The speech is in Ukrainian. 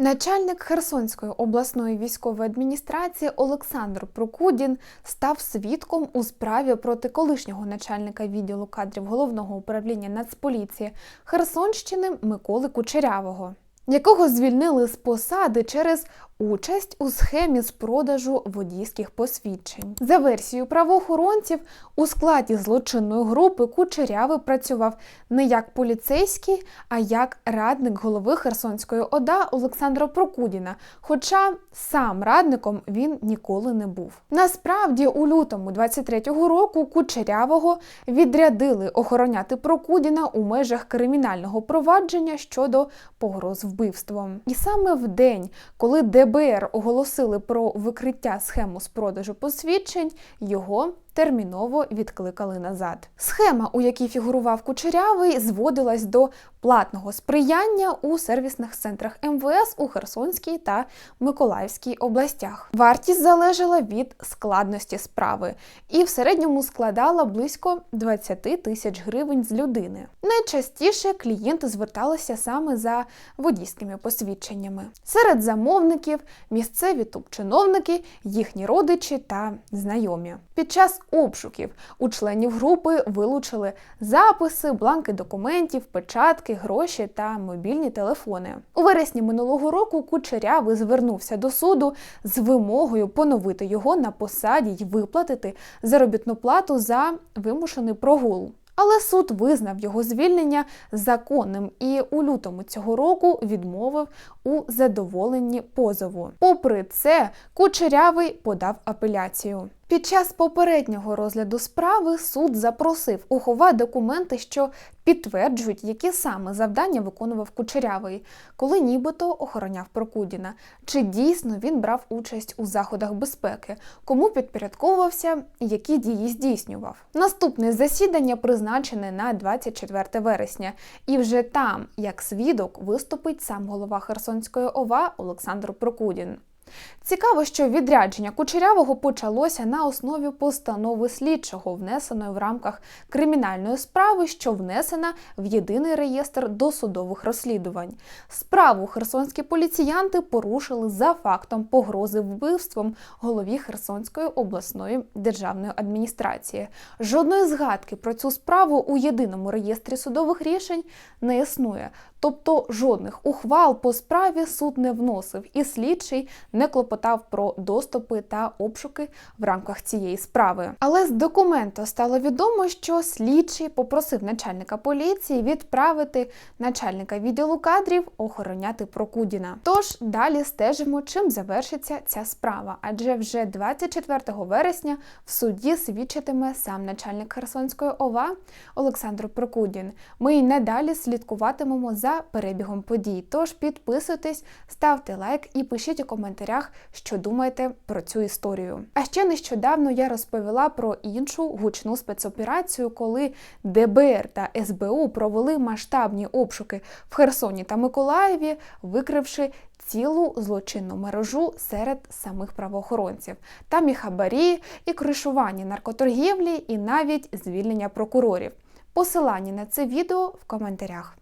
Начальник Херсонської обласної військової адміністрації Олександр Прокудін став свідком у справі проти колишнього начальника відділу кадрів головного управління Нацполіції Херсонщини Миколи Кучерявого, якого звільнили з посади через участь у схемі з продажу водійських посвідчень. За версією правоохоронців, у складі злочинної групи Кучерявий працював не як поліцейський, а як радник голови Херсонської ОДА Олександра Прокудіна. Хоча сам радником він ніколи не був. Насправді, у лютому 23-го року Кучерявого відрядили охороняти Прокудіна у межах кримінального провадження щодо погроз вбивством. І саме в день, коли ДБР оголосили про викриття схему з продажу посвідчень, його терміново відкликали назад. Схема, у якій фігурував Кучерявий, зводилась до платного сприяння у сервісних центрах МВС у Херсонській та Миколаївській областях. Вартість залежала від складності справи і в середньому складала близько 20 тисяч гривень з людини. Найчастіше клієнти зверталися саме за водійськими посвідченнями. Серед замовників місцеві топ-чиновники, їхні родичі та знайомі. Під час обшуків у членів групи вилучили записи, бланки документів, печатки, гроші та мобільні телефони. У вересні минулого року Кучерявий звернувся до суду з вимогою поновити його на посаді й виплатити заробітну плату за вимушений прогул. Але суд визнав його звільнення законним і у лютому цього року відмовив у задоволенні позову. Попри це, Кучерявий подав апеляцію. Під час попереднього розгляду справи суд запросив ухова документи, що підтверджують, які саме завдання виконував Кучерявий, коли нібито охороняв Прокудіна, чи дійсно він брав участь у заходах безпеки, кому підпорядковувався і які дії здійснював. Наступне засідання призначене на 24 вересня, і вже там, як свідок, виступить сам голова Херсонської ОВА Олександр Прокудін. Цікаво, що відрядження Кучерявого почалося на основі постанови слідчого, внесеної в рамках кримінальної справи, що внесена в єдиний реєстр досудових розслідувань. Справу херсонські поліціянти порушили за фактом погрози вбивством голові Херсонської обласної державної адміністрації. Жодної згадки про цю справу у єдиному реєстрі судових рішень не існує. Тобто жодних ухвал по справі суд не вносив, і слідчий не клопотав про доступи та обшуки в рамках цієї справи. Але з документу стало відомо, що слідчий попросив начальника поліції відправити начальника відділу кадрів охороняти Прокудіна. Тож далі стежимо, чим завершиться ця справа, адже вже 24 вересня в суді свідчитиме сам начальник Херсонської ОВА Олександр Прокудін. Ми й надалі слідкуватимемо за перебігом подій. Тож підписуйтесь, ставте лайк і пишіть у коментарях, що думаєте про цю історію. А ще нещодавно я розповіла про іншу гучну спецоперацію, коли ДБР та СБУ провели масштабні обшуки в Херсоні та Миколаєві, викривши цілу злочинну мережу серед самих правоохоронців. Там і хабарі, і кришування наркоторгівлі, і навіть звільнення прокурорів. Посилання на це відео в коментарях.